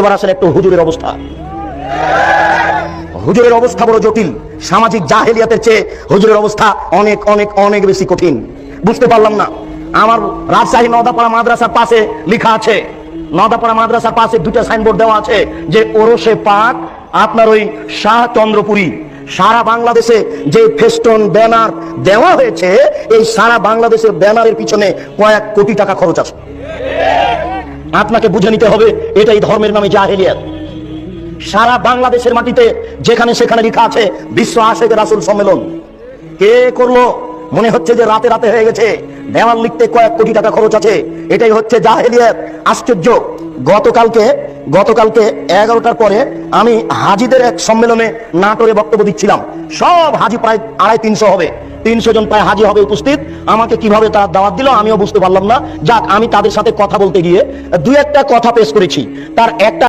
এবার আসেন একটু হুজুরের অবস্থা। হুজুরের অবস্থা বড় জটিল। সামাজিক জাহেলিয়াতের চেয়ে হুজুরের অবস্থা অনেক অনেক অনেক বেশি কঠিন। বুঝতে পারলাম না। আমার রাজশাহী নদাপাড়া মাদ্রাসার পাশে লেখা আছে নদাপাড়া মাদ্রাসার পাশে দুটো সাইনবোর্ড দেওয়া আছে যে ওরসে পাক, আপনার ওই শাহ চন্দ্রপুরী। সারা বাংলাদেশে যে ফেস্টন, ব্যানার দেওয়া হয়েছে, এই সারা বাংলাদেশের ব্যানারের পিছনে কয়েক কোটি টাকা খরচ আছে। আপনাকে বুঝে নিতে হবে, এটাই ধর্মের নামে জাহেলিয়াত। সারা বাংলাদেশের মাটিতে যেখানে সেখানে লেখা আছে, বিশ্ব আশেক রাসুল সম্মেলন। কে করল? মনে হচ্ছে যে রাতে রাতে হয়ে গেছে। দেওয়াল লিখতে কয়েক কোটি টাকা খরচ আছে। এটাই হচ্ছে জাহেলিয়াত। আশ্চর্য। গতকালকে গতকালকে এগারোটার পরে আমি হাজিদের এক সম্মেলনে নাটোরে বক্তব্য দিচ্ছিলাম। সব হাজি প্রায় আড়াই তিনশো হবে। তিনশো জন প্রায় হাজি হবে উপস্থিত। আমাকে কীভাবে তারা দাওয়াত দিল আমিও বুঝতে পারলাম না। যাক, আমি তাদের সাথে কথা বলতে গিয়ে দু একটা কথা পেশ করেছি। তার একটা